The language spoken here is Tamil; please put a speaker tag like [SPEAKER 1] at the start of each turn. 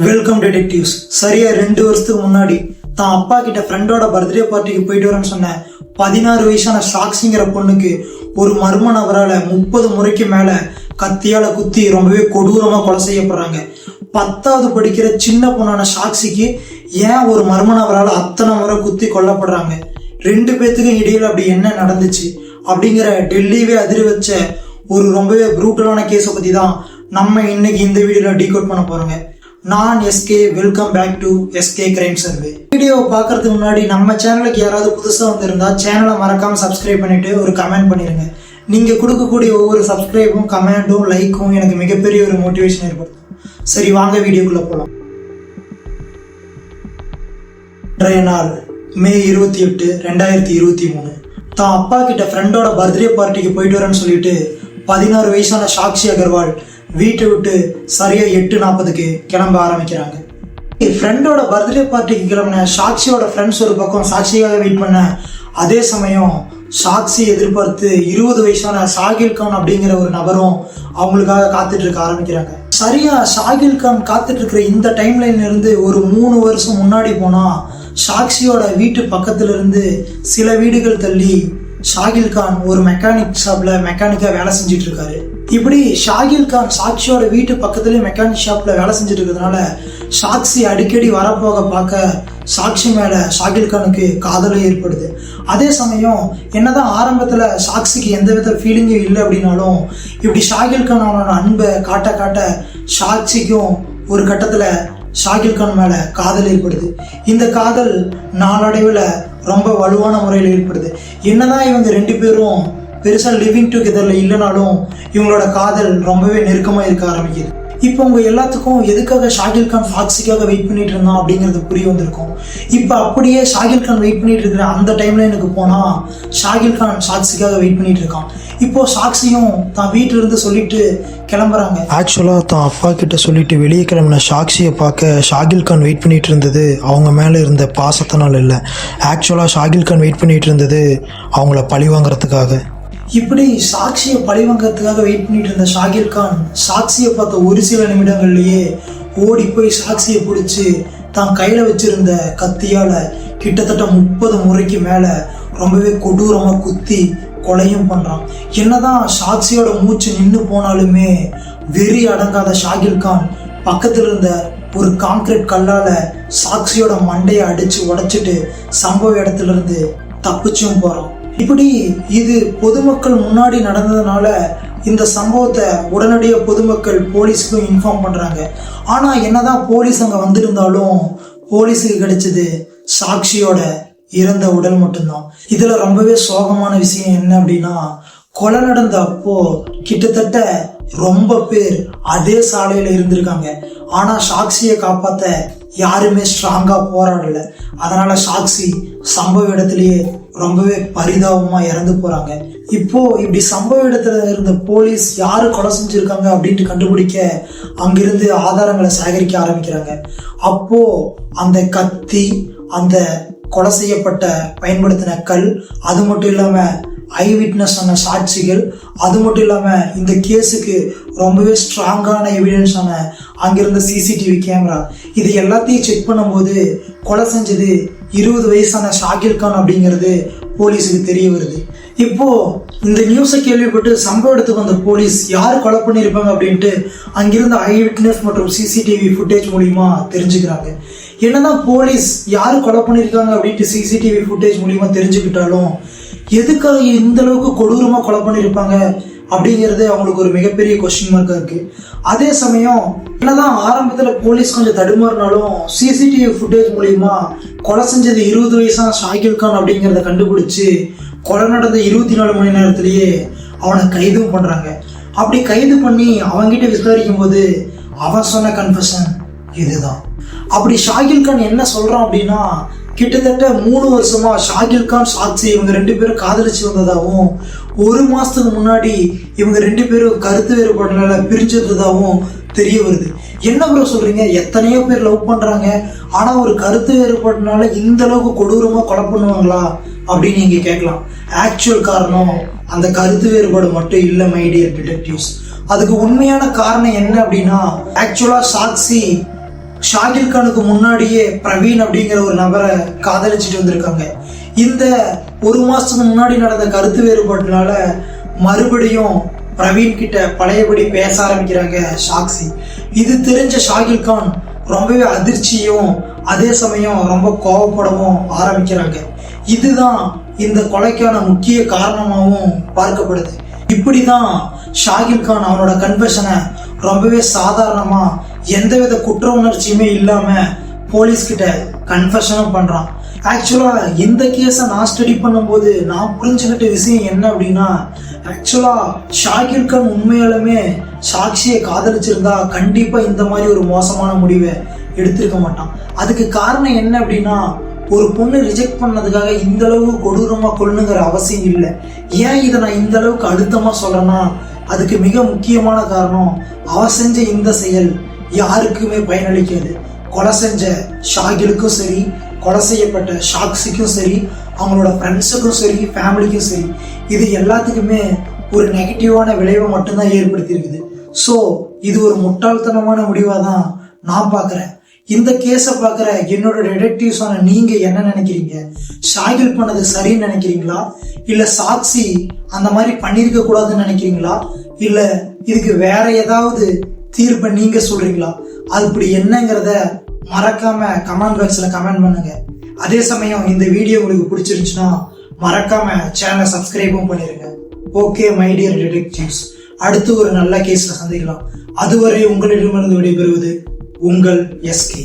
[SPEAKER 1] வெல்கம் டிடெக்டிவ்ஸ் சரியா ரெண்டு வருஷத்துக்கு முன்னாடி தான் அப்பா கிட்ட ஃப்ரெண்டோட பர்த்டே பார்ட்டிக்கு போயிட்டு வரேன்னு சொன்ன. பதினாறு வயசான சாக்ஸிங்கிற பொண்ணுக்கு ஒரு மர்ம நபரால முப்பது முறைக்கு மேல கத்தியால குத்தி ரொம்பவே கொடூரமா கொலை செய்யப்படுறாங்க. பத்தாவது படிக்கிற சின்ன பொண்ணான சாக்சிக்கு ஏன் ஒரு மர்ம நபரால அத்தனை முறை குத்தி கொல்லப்படுறாங்க? ரெண்டு பேத்துக்கும் இடையில அப்படி என்ன நடந்துச்சு? அப்படிங்கிற டெல்லியவே அதிர வச்ச ஒரு ரொம்பவே ப்ரூட்டலான கேஸை பத்தி தான் நம்ம இன்னைக்கு இந்த வீடியோல டீகோட் பண்ண போறோங்க. நான் SK welcome back to SK crime survey வீடியோவை பார்க்கறதுக்கு முன்னாடி நம்ம சேனலுக்கு யாராவது புதுசாக வந்திருந்தா சேனலை மறக்காம சப்ஸ்கிரைப் பண்ணிட்டு ஒரு கமெண்ட் பண்ணிடுங்க நீங்கள் கொடுக்கக்கூடிய ஒவ்வொரு சப்ஸ்கிரைபும் கமெண்ட்டும் லைக்கும் எனக்கு மிகப்பெரிய ஒரு மோட்டிவேஷன் ஏற்படுத்தும். சரி வாங்க வீடியோக்குள்ளே போகலாம் இன்றைய நாள் மே இருபத்தி எட்டு ரெண்டாயிரத்தி இருபத்தி மூணு. தான் அப்பா கிட்ட ஃப்ரெண்டோட பர்த்டே பார்ட்டிக்கு போயிட்டு வரேன்னு சொல்லிட்டு பதினாறு வயசான சாக்ஷி அகர்வால் வீட்டை விட்டு சரியா எட்டு நாற்பதுக்கு கிளம்ப ஆரம்பிக்கிறாங்க. ஃப்ரெண்டோட பர்த்டே பார்ட்டிக்கு கிளம்பின சாக்ஷியோட ஃப்ரெண்ட்ஸ் ஒரு பக்கம் சாட்சியாக வெயிட் பண்ண அதே சமயம் சாக்ஷி எதிர்பார்த்து இருபது வயசான ஷாகில் கான் அப்படிங்கிற ஒரு நபரும் அவங்களுக்காக காத்துட்டு இருக்க ஆரம்பிக்கிறாங்க. சரியா ஷாகில் கான் காத்துட்டு இருக்கிற இந்த டைம் லைன்ல இருந்து ஒரு மூணு வருஷம் முன்னாடி போனா சாக்ஷியோட வீட்டு பக்கத்துல இருந்து சில வீடுகள் தள்ளி ஷாகில் கான் ஒரு மெக்கானிக் ஷாப்ல மெக்கானிக்கா வேலை செஞ்சுட்டு இருக்காரு. இப்படி ஷாகில் கான் சாக்ஷியோட வீட்டு பக்கத்துலேயே மெக்கானிக் ஷாப்பில் வேலை செஞ்சுட்டு இருக்கிறதுனால சாக்ஷி அடிக்கடி வரப்போக பார்க்க சாக்ஷி மேலே ஷாகில் கானுக்கு காதலும் ஏற்படுது. அதே சமயம் என்னதான் ஆரம்பத்தில் சாக்ஷிக்கு எந்த வித ஃபீலிங்கும் இல்லை அப்படின்னாலும் இப்படி ஷாகில் கான் அவனோட அன்பை காட்ட காட்ட சாக்ஷிக்கும் ஒரு கட்டத்தில் ஷாகில் கான் மேலே காதல் ஏற்படுது. இந்த காதல் நாளடைவில் ரொம்ப வலுவான முறையில் ஏற்படுது. என்னதான் இவங்க ரெண்டு பேரும் பெருசாக லிவிங் டுகெதரில் இல்லைனாலும் இவங்களோட காதல் ரொம்பவே நெருக்கமாக இருக்க ஆரம்பிக்குது. இப்போ உங்க எல்லாத்துக்கும் எதுக்காக ஷாகில் கான் ஃபாக்ஸிக்காக வெயிட் பண்ணிட்டு இருந்தான் அப்படிங்கிறது புரிய வந்திருக்கும். இப்போ அப்படியே ஷாகில் கான் வெயிட் பண்ணிட்டு இருக்கிற அந்த டைம்ல எனக்கு போனால் ஷாகில் கான் சாக்ஸிக்காக வெயிட் பண்ணிட்டு இருக்கான். இப்போ சாக்ஸியும் தான் வீட்டில் இருந்து சொல்லிட்டு கிளம்புறாங்க.
[SPEAKER 2] ஆக்சுவலாக தான் அப்பா கிட்ட சொல்லிட்டு வெளியே கிளம்பின சாக்ஷியை பார்க்க ஷாகில் கான் வெயிட் பண்ணிட்டு இருந்தது அவங்க மேலே இருந்த பாசத்தினால் இல்லை. ஆக்சுவலாக ஷாகில் கான் வெயிட் பண்ணிட்டு இருந்தது அவங்கள பழி வாங்குறதுக்காக.
[SPEAKER 1] இப்படி சாக்சியை பழிவங்கத்துக்காக வெயிட் பண்ணிட்டு இருந்த ஷாகிர் கான் சாக்சியை பார்த்த ஒரு சில நிமிடங்கள்லயே ஓடி போய் சாக்சியை பிடிச்சி தான் கையில வச்சிருந்த கத்தியால கிட்டத்தட்ட முப்பது முறைக்கு மேல ரொம்பவே கொடூரமா குத்தி கொலையும் பண்றான். என்னதான் சாட்சியோட மூச்சு நின்று போனாலுமே வெறி அடங்காத ஷாகில் கான் பக்கத்துல இருந்த ஒரு கான்கிரீட் கல்லால சாட்சியோட மண்டையை அடிச்சு உடைச்சிட்டு சம்பவ இடத்துல இருந்து தப்பிச்சும் போறான். இப்படி இது பொதுமக்கள் முன்னாடி நடந்ததுனால இந்த சம்பவத்தை உடனடியாக பொதுமக்கள் போலீஸுக்கும் இன்ஃபார்ம் பண்ணுறாங்க ஆனால் என்ன என்னதான் போலீஸ் அங்கே வந்திருந்தாலும் போலீஸுக்கு கிடைச்சது சாக்ஷியோட இறந்த உடல் மட்டும்தான். இதில் ரொம்பவே சோகமான விஷயம் என்ன அப்படின்னா கொலை நடந்த அப்போ கிட்டத்தட்ட ரொம்ப பேர் அதே சாலையில் இருந்திருக்காங்க. ஆனால் சாக்சியை காப்பாற்ற யாருமே ஸ்ட்ராங்காக போராடலை. அதனால் சாக்சி சம்பவ இடத்துலையே ரொம்பவே பரிதாபமா இறந்து போறாங்க. இப்போ இப்படி சம்பவ இடத்துல இருந்த போலீஸ் யாரு கொலை செஞ்சிருக்காங்க அப்படின்ட்டு கண்டுபிடிக்க அங்கிருந்து ஆதாரங்களை சேகரிக்க ஆரம்பிக்கிறாங்க. அப்போ அந்த கத்தி அந்த கொலை செய்யப்பட்ட பயன்படுத்தின கல் அது மட்டும் இல்லாமல் ஐ விட்னஸ் ஆன சாட்சிகள் அது மட்டும் இல்லாமல் இந்த கேஸுக்கு ரொம்பவே ஸ்ட்ராங்கான எவிடன்ஸான அங்கிருந்த சிசிடிவி கேமரா இது எல்லாத்தையும் செக் பண்ணும்போது கொலை செஞ்சது இருபது வயசான ஷாகில் கான் அப்படிங்கிறது போலீஸுக்கு தெரிய வருது. இப்போ இந்த நியூஸை கேள்விப்பட்டு சம்பவ இடத்துக்கு வந்த போலீஸ் யார் கொலை பண்ணியிருப்பாங்க அப்படின்ட்டு அங்கிருந்த ஐ விட்னஸ் மற்றும் சிசிடிவி ஃபுட்டேஜ் மூலியமா தெரிஞ்சுக்கிறாங்க. என்னதான் போலீஸ் யார் கொலை பண்ணியிருக்காங்க அப்படின்ட்டு சிசிடிவி ஃபுட்டேஜ் மூலியமா தெரிஞ்சுக்கிட்டாலும் எதுக்காக இந்த அளவுக்கு கொடூரமாக கொலை பண்ணியிருப்பாங்க அப்படிங்கிறது அவங்களுக்கு ஒரு மிகப்பெரிய கொஸ்டின் மார்க்காக இருக்கு. அதே சமயம் என்னதான் ஆரம்பத்தில் போலீஸ் கொஞ்சம் தடுமாறினாலும் சிசிடிவி ஃபுட்டேஜ் மூலிமா கொலை செஞ்சது இருபது வயசான ஷாகில் கான் அப்படிங்கிறத கண்டுபிடிச்சி கொலை நடந்த இருபத்தி நாலு மணி நேரத்திலேயே அவனை கைதும் பண்ணுறாங்க அப்படி கைது பண்ணி அவங்ககிட்ட விசாரிக்கும் போது அவன் சொன்ன கன்ஃபஷன் இதுதான். அப்படி ஷாகில் கான் என்ன சொல்றான் அப்படின்னா கிட்டத்தட்ட மூணு வருஷமா ஷாகில் கான் சாட்சி இவங்க ரெண்டு பேரும் காதலிச்சு வந்ததாகவும் ஒரு மாசத்துக்கு முன்னாடி இவங்க ரெண்டு பேரும் கருத்து வேறுபாடுனால பிரிஞ்சதாகவும் தெரிய வருது. என்ன ப்ரோ சொல்றீங்க? எத்தனையோ பேர் லவ் பண்றாங்க. ஆனா ஒரு கருத்து வேறுபாடுனால இந்த அளவுக்கு கொடூரமா கொலை பண்ணுவாங்களா அப்படின்னு நீங்க கேட்கலாம். ஆக்சுவல் காரணம் அந்த கருத்து வேறுபாடு மட்டும் இல்லை மைடியர் டிடெக்டிவ்ஸ் அதுக்கு உண்மையான காரணம் என்ன அப்படின்னா ஆக்சுவலா சாக்சி ஷாகில் கானுக்கு முன்னாடியே பிரவீன் அப்படிங்கிற ஒரு நபரை காதலிச்சுட்டு வந்திருக்காங்க. இந்த ஒரு மாசத்துக்கு முன்னாடி நடந்த கருத்து வேறுபாட்டினால மறுபடியும் பிரவீன் கிட்ட பழையபடி பேச ஆரம்பிக்கிறாங்க சாக்சி. இது தெரிஞ்ச ஷாகில் கான் ரொம்பவே அதிர்ச்சியும் அதே சமயம் ரொம்ப கோவப்படவும் ஆரம்பிக்கிறாங்க. இதுதான் இந்த கொலைக்கான முக்கிய காரணமாகவும் பார்க்கப்படுது. இப்படிதான் ஷாகில் கான் அவனோட கன்ஃபெஷனை ரொம்பவே சாதாரணமாக எந்தவித குற்ற உணர்ச்சியுமே இல்லாம போலீஸ் கிட்ட கன்ஃபெஷனும் பண்றான். ஆக்சுவலா இந்த கேஸை நான் ஸ்டடி பண்ணும்போது நான் புரிஞ்சுக்கிட்ட விஷயம் என்ன அப்படின்னா ஆக்சுவலா ஷாகிர் கான் உண்மையாலுமே சாட்சியை காதலிச்சிருந்தா கண்டிப்பா இந்த மாதிரி ஒரு மோசமான முடிவை எடுத்திருக்க மாட்டான். அதுக்கு காரணம் என்ன அப்படின்னா ஒரு பொண்ணு ரிஜெக்ட் பண்ணதுக்காக இந்த அளவு கொடூரமா கொள்ளுங்கிற அவசியம் இல்லை. ஏன் இதை நான் இந்த அளவுக்கு அழுத்தமா சொல்றேன்னா அதுக்கு மிக முக்கியமான காரணம் அவ செஞ்ச இந்த செயல். யாருக்குமே பயனளிக்காது. கொலை செஞ்ச ஷாகிலுக்கும் சரி கொலை செய்யப்பட்ட ஷாக்ஸிக்கும் சரி அவங்களோட ஃப்ரெண்ட்ஸுக்கும் சரி ஃபேமிலிக்கும் சரி இது எல்லாத்துக்குமே ஒரு நெகட்டிவான விளைவை மட்டும்தான் ஏற்படுத்தியிருக்குது. ஸோ இது ஒரு முட்டாள்தனமான முடிவாக தான் நான் பார்க்குறேன். இந்த கேஸை பார்க்குற என்னோட டிடெக்டிவ்ஸான நீங்கள் என்ன நினைக்கிறீங்க? ஷாகில் பண்ணது சரின்னு நினைக்கிறீங்களா? இல்லை சாக்ஸி அந்த மாதிரி பண்ணியிருக்க கூடாதுன்னு நினைக்கிறீங்களா? இல்லை இதுக்கு வேற ஏதாவது தீர்ப்பை நீங்க சொல்றீங்களா? அது இப்படி என்னங்கிறத மறக்காம கமெண்ட் பாக்ஸ்ல கமெண்ட் பண்ணுங்க. அதே சமயம் இந்த வீடியோ உங்களுக்கு பிடிச்சிருந்துச்சுன்னா மறக்காம சேனலை சப்ஸ்கிரைபும் பண்ணிருங்க. ஓகே மை டியர் டிடெக்டிவ்ஸ் அடுத்து ஒரு நல்ல கேஸ்ல சந்திக்கலாம். அதுவரை உங்களிடமிருந்து விடைபெறுவது உங்கள் எஸ்கே